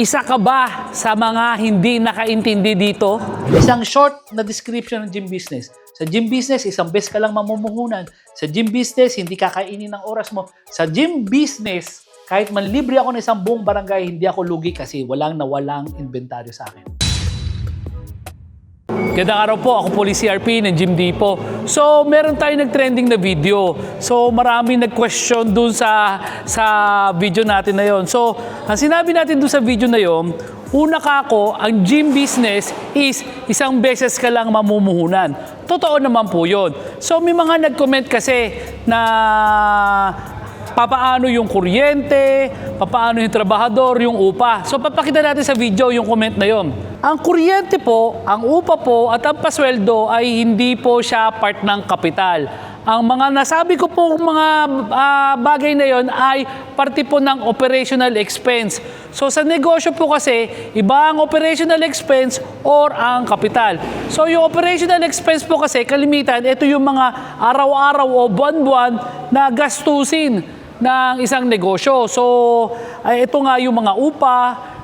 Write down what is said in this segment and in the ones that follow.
Isa ka ba sa mga hindi nakaintindi dito? Isang short na description ng gym business. Sa gym business, isang beses ka lang mamumuhunan. Sa gym business, hindi kakainin ng oras mo. Sa gym business, kahit man libre ako ng isang buong barangay, hindi ako lugi kasi walang nawalang inventaryo sa akin. Gandang araw po, ako po si CRP ng Jim Dipo. So, meron tayo nag-trending na video. So, marami nag-question dun sa, sa video natin na yon. So, ang sinabi natin dun sa video na yon, una ka ako, ang gym business is isang beses ka lang mamumuhunan. Totoo naman po yon. So, may mga nag-comment kasi na papaano yung kuryente, papaano yung trabahador, yung upa. So papakita natin sa video yung comment na yon. Ang kuryente po, ang upa po at ang pasweldo ay hindi po siya part ng kapital. Ang mga nasabi ko po mga ah, bagay na yon ay parte po ng operational expense. So sa negosyo po kasi, iba ang operational expense or ang kapital. So yung operational expense po kasi, kalimitan, ito yung mga araw-araw o buwan-buwan na gastusin ng isang negosyo. So, ay, ito nga yung mga upa,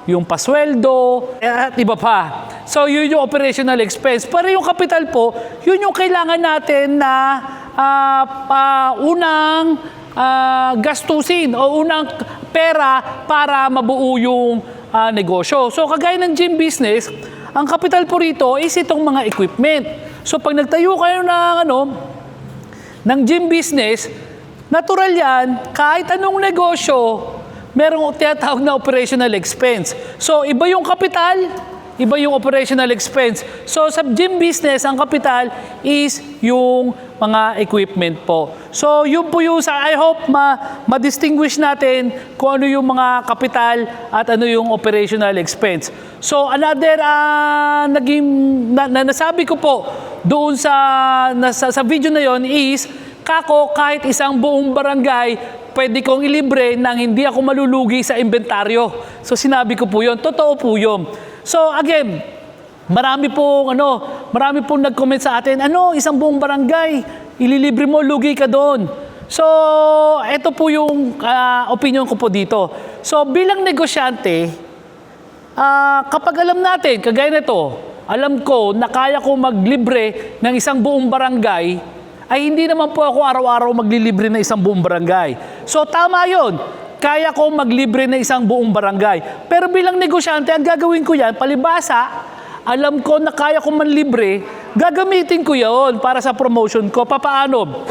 yung pasweldo, at iba pa. So, yun yung operational expense. Pero yung capital po, yun yung kailangan natin na ah, ah, unang ah, gastusin o unang pera para mabuo yung ah, negosyo. So, kagaya ng gym business, ang capital po rito is itong mga equipment. So, pag nagtayo kayo ng ano, ng gym business, natural yan, kahit anong negosyo, merong tinatawag na operational expense. So, iba yung kapital, iba yung operational expense. So, sa gym business, ang kapital is yung mga equipment po. So, yun po yung sa, I hope ma, ma-distinguish natin kung ano yung mga kapital at ano yung operational expense. So, another ah, naging, na, na, nasabi ko po doon sa, na, sa, sa video na yon is, kako kahit isang buong barangay, pwede kong ilibre nang hindi ako malulugi sa inventaryo. So sinabi ko po yun. Totoo po yun. So again, marami pong ano, marami pong nag-comment sa atin, ano, isang buong barangay, ililibre mo, lugi ka doon. So, ito po yung ah, opinion ko po dito. So, bilang negosyante, Ah, kapag alam natin, kagaya nito, alam ko na kaya ko maglibre ng isang buong barangay, ay hindi naman po ako araw-araw maglilibre ng isang buong barangay. So tama yon. Kaya ko maglibre ng isang buong barangay. Pero bilang negosyante, ang gagawin ko yan, palibasa, alam ko na kaya ko manlibre, gagamitin ko yon para sa promotion ko. Papaano?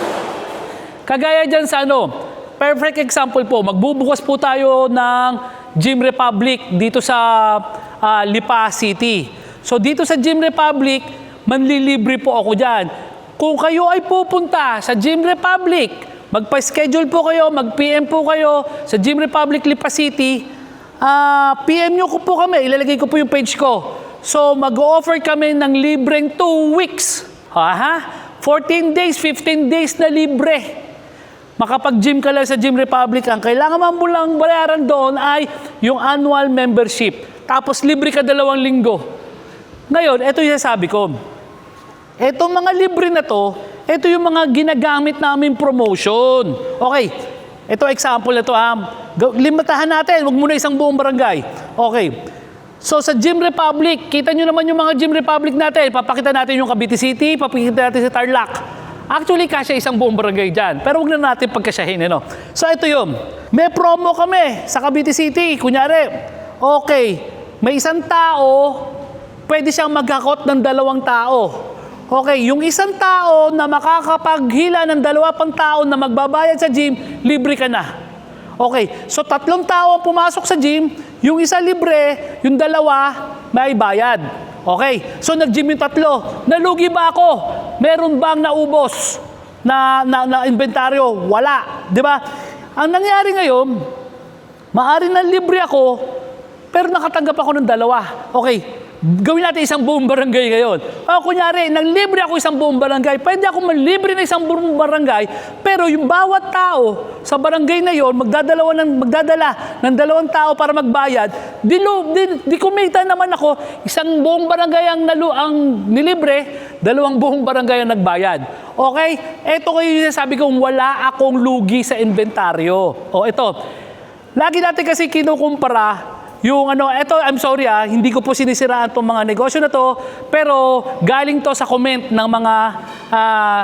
Kagaya dyan sa ano, perfect example po, magbubukas po tayo ng Gym Republic dito sa ah, Lipa City. So dito sa Gym Republic, manlilibre po ako dyan. Kung kayo ay pupunta sa Gym Republic, magpa-schedule po kayo, mag-PM po kayo sa Gym Republic Lipa City, ah, PM nyo ko po kami, ilalagay ko po yung page ko. So mag-offer kami ng libreng 2 weeks. Aha, 14 days, 15 days na libre makapag-gym ka lang sa Gym Republic, ang kailangan mo lang bayaran doon ay yung annual membership. Tapos libre ka dalawang linggo. Ngayon, ito yung sabi ko. Etong mga libre na to, ito yung mga ginagamit namin promotion. Okay, ito example na to ha. Ga- Limitahan natin, wag muna isang buong barangay. Okay. So sa Gym Republic, kita nyo naman yung mga Gym Republic natin. Papakita natin yung Cavite City, papakita natin sa Tarlac. Actually, kasya isang buong barangay dyan. Pero huwag na natin pagkasyahin, ano? So, ito yun. May promo kami sa Cavite City. Kunyari, okay, may isang tao, pwede siyang magkakot ng dalawang tao. Okay, yung isang tao na makakapaghila ng dalawa pang tao na magbabayad sa gym, libre ka na. Okay, so tatlong tao ang pumasok sa gym, yung isa libre, yung dalawa may bayad. Okay, so nag-gym yung tatlo. Nalugi ba ako? Meron bang naubos na, na, na inventaryo? Wala. Di ba? Ang nangyari ngayon, maari na libre ako, pero nakatanggap ako ng dalawa. Okay, gawin natin isang buong barangay ngayon. O kunyari, nang libre ako isang buong barangay, pwede ako manlibre na isang buong barangay, pero yung bawat tao sa barangay na yon magdadalawa ng, magdadala ng dalawang tao para magbayad, di, lu- di, di kumita naman ako, isang buong barangay ang, nalu, ang nilibre, dalawang buong barangay ang nagbayad. Okay? Ito kayo yung sabi kong wala akong lugi sa inventaryo. O ito, Lagi natin kasi kinukumpara yung ano, eto, I'm sorry ah, hindi ko po sinisiraan tong mga negosyo na to, pero galing to sa comment ng mga ah,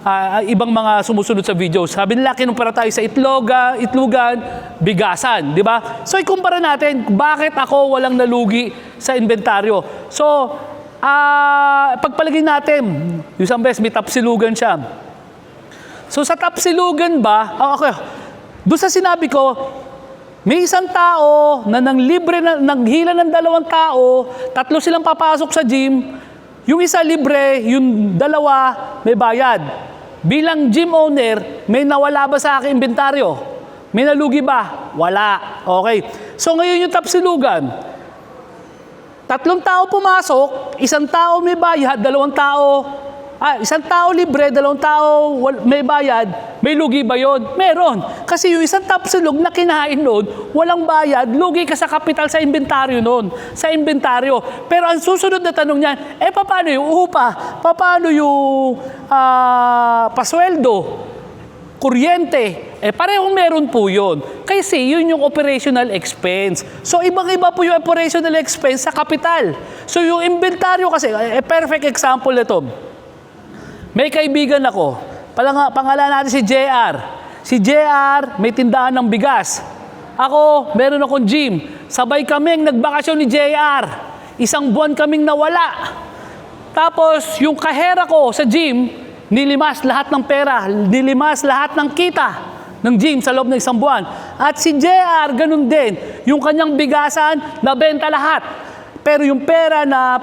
ah, ibang mga sumusunod sa video. Sabi nila, kinumpara tayo sa itloga, itlugan, bigasan, di ba? So, ikumpara natin, bakit ako walang nalugi sa inventaryo? So, ah, pagpalagay natin, yung isang beses, may tapsilugan siya. So, sa tapsilugan ba, ah, okay, doon sa sinabi ko, may isang tao na nang libre na naghila ng dalawang tao, tatlo silang papasok sa gym, yung isa libre, yung dalawa may bayad. Bilang gym owner, may nawala ba sa aking inventaryo? May nalugi ba? Wala. Okay. So ngayon yung tapsilugan, tatlong tao pumasok, isang tao may bayad, dalawang tao Ah, isang tao libre, dalawang tao may bayad, may lugi ba yun? Meron. Kasi yung isang tapsilog na kinain noon, walang bayad, lugi ka sa kapital sa inventaryo noon, sa inventaryo. Pero ang susunod na tanong niyan, eh paano yung upa? Paano yung ah, pasweldo? kuryente. Eh, parehong meron po yun. Kasi yun yung operational expense. So, ibang-iba po yung operational expense sa kapital. So, yung inventaryo kasi, eh, perfect example nito. May kaibigan ako. Palanga, pangalan natin si JR. Si JR, may tindahan ng bigas. Ako, meron akong gym. Sabay kaming nagbakasyon ni JR. Isang buwan kaming nawala. Tapos, yung kahera ko sa gym, nilimas lahat ng pera, nilimas lahat ng kita ng gym sa loob ng isang buwan. At si JR, ganun din. Yung kanyang bigasan, nabenta lahat. Pero yung pera na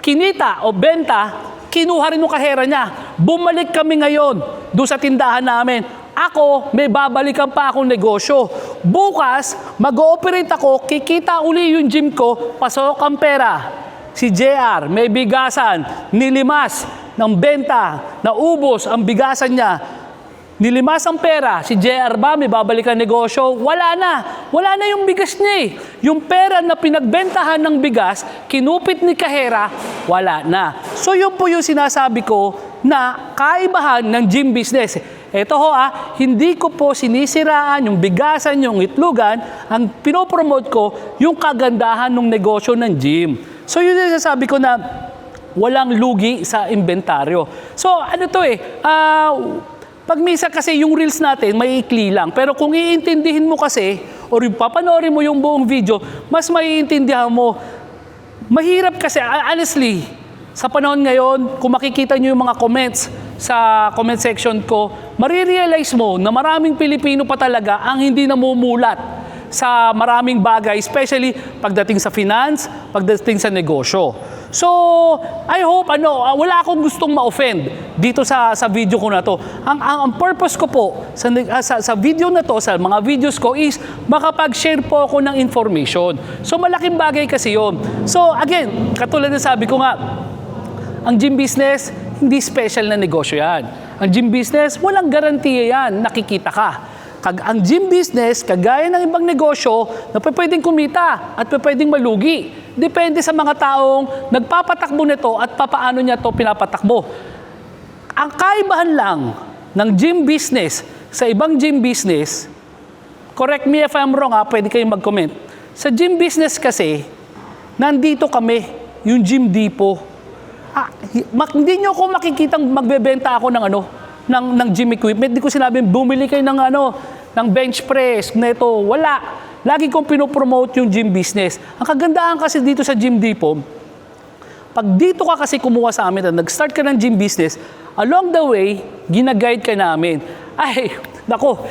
kinita o benta, kinuha rin yung kahera niya. Bumalik kami ngayon doon sa tindahan namin. Ako, may babalikan pa akong negosyo. Bukas, mag-ooperate ako, kikita uli yung gym ko, pasok ang pera. Si JR, may bigasan, nilimas ng benta, naubos ang bigasan niya, nilimas ang pera, si JR ba may babalikan negosyo? Wala na. Wala na yung bigas niya eh. Yung pera na pinagbentahan ng bigas, kinupit ni Kahera, wala na. So yun po yung sinasabi ko na kaibahan ng gym business. Ito ho ah, hindi ko po sinisiraan yung bigasan, yung itlugan. Ang pinopromote ko, yung kagandahan ng negosyo ng gym. So yun yung sasabi ko na walang lugi sa inventaryo. So ano to eh, ah, pag minsan kasi yung reels natin, may ikli lang. Pero kung iintindihin mo kasi, or papanoorin mo yung buong video, mas maiintindihan mo. Mahirap kasi, honestly, sa panahon ngayon, kung makikita nyo yung mga comments sa comment section ko, marirealize mo na maraming Pilipino pa talaga ang hindi namumulat sa maraming bagay, especially pagdating sa finance, pagdating sa negosyo. So, I hope ano, ah, wala akong gustong ma-offend dito sa sa video ko na to. Ang ang, ang purpose ko po sa, ah, sa sa video na to, sa mga videos ko is makapag-share po ako ng information. So, malaking bagay kasi 'yon. So, again, katulad na sabi ko nga, ang gym business, hindi special na negosyo yan. Ang gym business, walang garantiya yan, nakikita ka. Kag ang gym business, kagaya ng ibang negosyo, na pwedeng kumita at pwedeng malugi. Depende sa mga taong nagpapatakbo nito at papaano niya to pinapatakbo. Ang kaibahan lang ng gym business sa ibang gym business, correct me if I'm wrong ha, pwede kayong mag-comment. Sa gym business kasi, nandito kami, yung gym depot. Ah, hindi nyo ako makikitang magbebenta ako ng ano, ng, ng gym equipment. Hindi ko sinabi, bumili kayo ng ano, ng bench press, neto. Wala. Lagi kong pinopromote yung gym business. Ang kagandahan kasi dito sa Gym Depot, pag dito ka kasi kumuha sa amin at nag-start ka ng gym business, along the way, ginaguide ka namin. Ay, nako,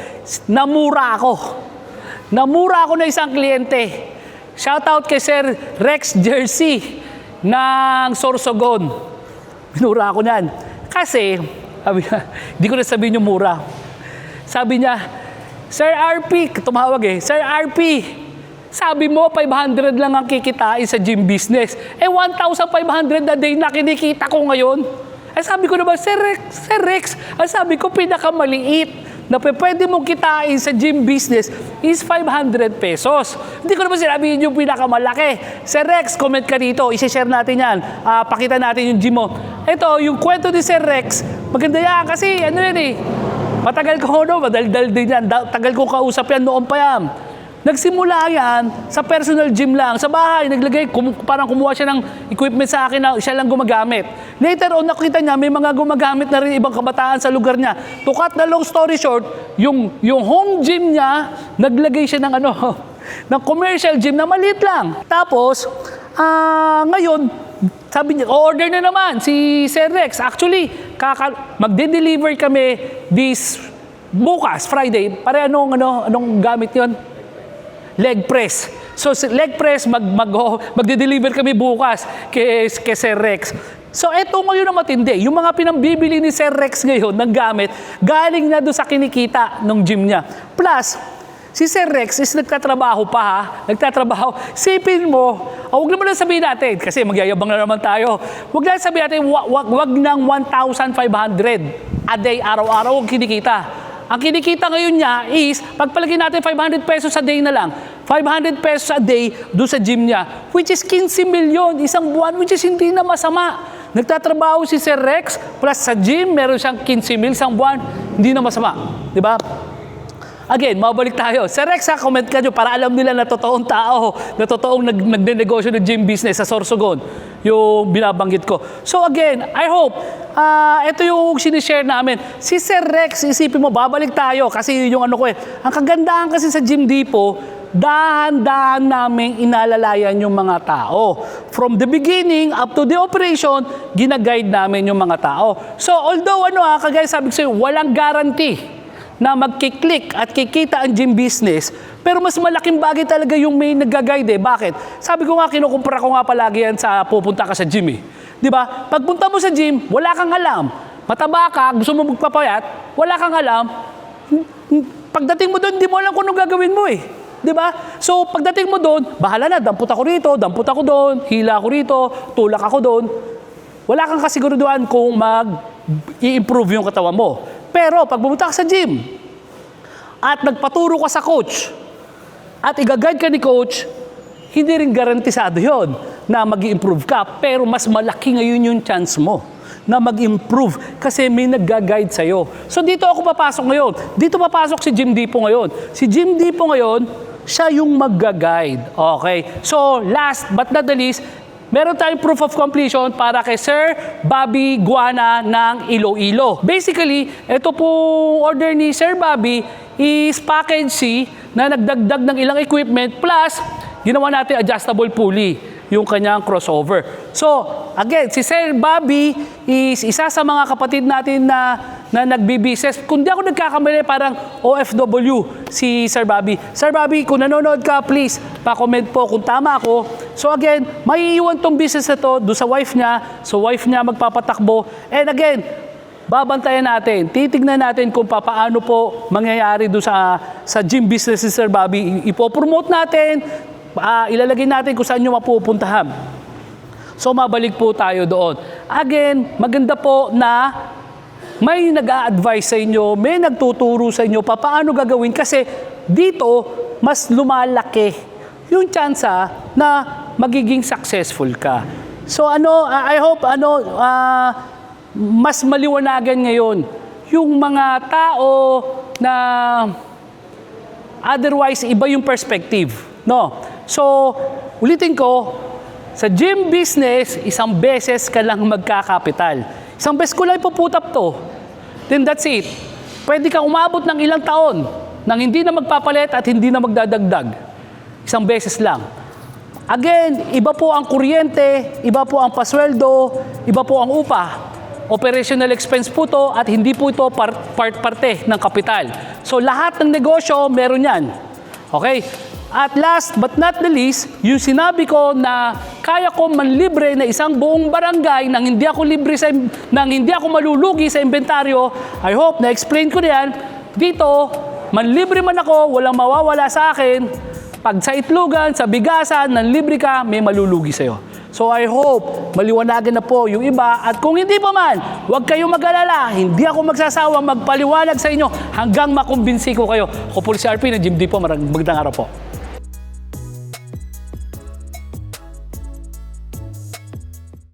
namura ako. Namura ako na isang kliyente. Shoutout kay Sir Rex Jersey ng Sorsogon. Minura ako niyan. Kasi, sabi niya, hindi ko na sabihin yung mura. Sabi niya, Sir RP, tumawag eh, Sir RP, sabi mo, 500 lang ang kikitain sa gym business. Eh, 1,500 a day na kinikita ko ngayon. Eh, sabi ko naman, Sir Rex, Sir Rex, ang sabi ko, pinakamaliit na pwede mong kitain sa gym business is 500 pesos. Hindi ko naman sinabi yun yung pinakamalaki. Sir Rex, comment ka dito. I-share natin yan. Ah, pakita natin yung gym mo. Ito, yung kwento ni Sir Rex, maganda yan kasi ano yan eh. Matagal ko, no, madaldal din yan. Tagal ko kausap yan noon pa yan. Nagsimula yan sa personal gym lang. Sa bahay, naglagay, kum- parang kumuha siya ng equipment sa akin na siya lang gumagamit. Later on, nakita niya, may mga gumagamit na rin ibang kabataan sa lugar niya. To cut the long story short, yung, yung home gym niya, naglagay siya ng ano, ng commercial gym na maliit lang. Tapos, ah ngayon, sabi niya, order na naman si Sir Rex. Actually, kaka- magde-deliver kami this bukas, Friday. Pare anong, ano, anong gamit yon? Leg press. So, si leg press, mag, mag, oh, magde-deliver kami bukas kay, kay Sir Rex. So, eto ngayon ang matindi. Yung mga pinambibili ni Sir Rex ngayon ng gamit, galing na doon sa kinikita ng gym niya. Plus, si Sir Rex is nagtatrabaho pa ha. Nagtatrabaho. Sipin mo, oh, huwag naman lang sabihin natin, kasi magyayabang na naman tayo. Huwag lang sabihin natin, wag, wag, wag ng 1,500 a day, araw-araw, huwag kinikita. Ang kinikita ngayon niya is, pagpalagay natin 500 pesos a day na lang, 500 pesos a day doon sa gym niya, which is 15 milyon isang buwan, which is hindi na masama. Nagtatrabaho si Sir Rex, plus sa gym, meron siyang 15 mil isang buwan, hindi na masama. Di ba? Again, mabalik tayo. Sir Rex, ha, comment ka nyo para alam nila na totoong tao, na totoong nag nagnenegosyo ng gym business sa Sorsogon, yung binabanggit ko. So again, I hope, ah ito yung sinishare namin. Si Sir Rex, isipin mo, babalik tayo kasi yun yung ano ko eh. Ang kagandahan kasi sa Gym Depot, dahan-dahan namin inalalayan yung mga tao. From the beginning up to the operation, ginaguide namin yung mga tao. So although ano ha, kagaya sabi ko sa'yo, walang guarantee na magkiklik at kikita ang gym business, pero mas malaking bagay talaga yung may nag-guide eh. Bakit? Sabi ko nga, kinukumpara ko nga palagi yan sa pupunta ka sa gym eh. Di ba? Pagpunta mo sa gym, wala kang alam. Mataba ka, gusto mo magpapayat, wala kang alam. Pagdating mo doon, hindi mo alam kung anong gagawin mo eh. Di ba? So, pagdating mo doon, bahala na, dampot ako rito, dampot ako doon, hila ako rito, tulak ako doon. Wala kang kasiguraduhan kung mag-i-improve yung katawan mo. Pero pag pumunta ka sa gym at nagpaturo ka sa coach at igagad ka ni coach, hindi rin garantisado yon na mag improve ka. Pero mas malaki ngayon yung chance mo na mag-improve kasi may nag-guide sa'yo. So dito ako papasok ngayon. Dito papasok si Jim Dipo ngayon. Si Jim Dipo ngayon, siya yung mag-guide. Okay? So last but not the least, meron tayong proof of completion para kay Sir Bobby Guana ng Iloilo. Basically, ito po order ni Sir Bobby is package C na nagdagdag ng ilang equipment plus ginawa natin adjustable pulley yung kanyang crossover. So, again, si Sir Bobby is isa sa mga kapatid natin na, na nagbibises. Kung di ako nagkakamali, parang OFW si Sir Bobby. Sir Bobby, kung nanonood ka, please, pa-comment po kung tama ako. So again, may iiwan tong business na to do sa wife niya. So wife niya magpapatakbo. And again, babantayan natin, titignan natin kung paano po mangyayari do sa sa gym business ni Sir Bobby. Ipopromote natin, ah, ilalagay natin kung saan nyo mapupuntahan. So mabalik po tayo doon. Again, maganda po na may nag-a-advise sa inyo, may nagtuturo sa inyo pa paano gagawin kasi dito mas lumalaki yung tsansa na magiging successful ka. So ano, I hope ano ah, mas maliwanagan ngayon yung mga tao na Otherwise, iba yung perspective. No? So, ulitin ko, sa gym business, isang beses ka lang magkakapital. Isang beses ko lang ipuputap to. Then that's it. Pwede kang umabot ng ilang taon nang hindi na magpapalit at hindi na magdadagdag. Isang beses lang. Again, iba po ang kuryente, iba po ang pasweldo, iba po ang upa. Operational expense po to at hindi po ito part, part parte ng kapital. So lahat ng negosyo meron yan. Okay? At last but not the least, yung sinabi ko na kaya ko manlibre na isang buong barangay nang hindi ako libre sa nang hindi ako malulugi sa inventaryo. I hope na explain ko na yan. Dito, manlibre man ako, walang mawawala sa akin. Pag sa itlogan, sa bigasan, nang libre ka, may malulugi sa'yo. So I hope maliwanagan na po yung iba at kung hindi pa man, huwag kayong mag-alala. Hindi ako magsasawang magpaliwanag sa inyo hanggang makumbinsi ko kayo. Ako po si RP ng Jim Dipo. Magandang araw po.